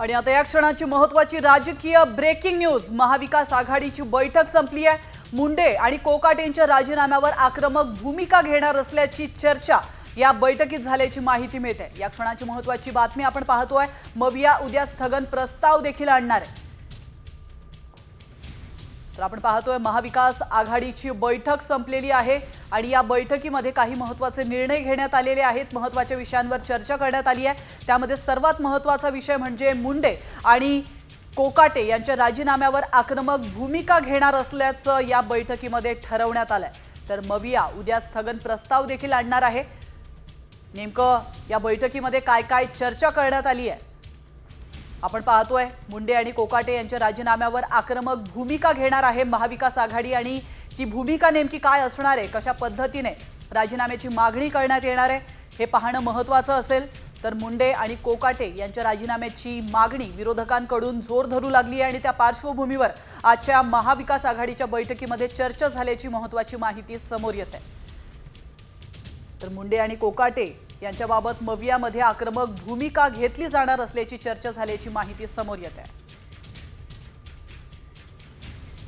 आणि आता या क्षणाची महत्वाची राजकीय ब्रेकिंग न्यूज महाविकास आघाडीची बैठक संपली आहे. मुंडे आणि कोकाटेंच्या राजीनाम्यावर आक्रमक भूमिका घेणार असल्याची चर्चा या बैठकीत झाल्याची माहिती मिळते. या क्षणाची महत्वाची बातमी आपण पाहतोय. मविया उद्या स्थगन प्रस्ताव देखील आणणार आहे. तर आपण पाहतोय महाविकास आघाडीची बैठक संपलेली आहे आणि या बैठकीमध्ये काही महत्त्वाचे निर्णय घेण्यात आलेले आहेत. महत्त्वाच्या विषयांवर चर्चा करण्यात आली आहे. त्यामध्ये सर्वात महत्त्वाचा विषय म्हणजे मुंडे आणि कोकाटे यांच्या राजीनाम्यावर आक्रमक भूमिका घेणार असल्याचं या बैठकीमध्ये ठरवण्यात आलंय. तर मविया उद्या स्थगन प्रस्ताव देखील आणणार आहे. नेमकं या बैठकीमध्ये काय काय चर्चा करण्यात आली आहे? आपण पाहतोय मुंडे आणि कोकाटे यांच्या राजीनाम्यावर आक्रमक भूमिका घेणार आहे महाविकास आघाडी आणि ती भूमिका नेमकी काय असणार आहे? कशा पद्धतीने राजीनाम्याची मागणी करण्यात येणार आहे? हे पाहणं महत्त्वाचं असेल. तर मुंडे आणि कोकाटे यांच्या राजीनाम्याची मागणी विरोधकांकडून जोर धरू लागली आहे आणि त्या पार्श्वभूमीवर आजच्या महाविकास आघाडीच्या बैठकीमध्ये चर्चा झाल्याची महत्त्वाची माहिती समोर येत आहे. तर मुंडे आणि कोकाटे यांच्याबाबत मवियामध्ये आक्रमक भूमिका घेतली जाणार असल्याची चर्चा झाल्याची माहिती समोर येत आहे.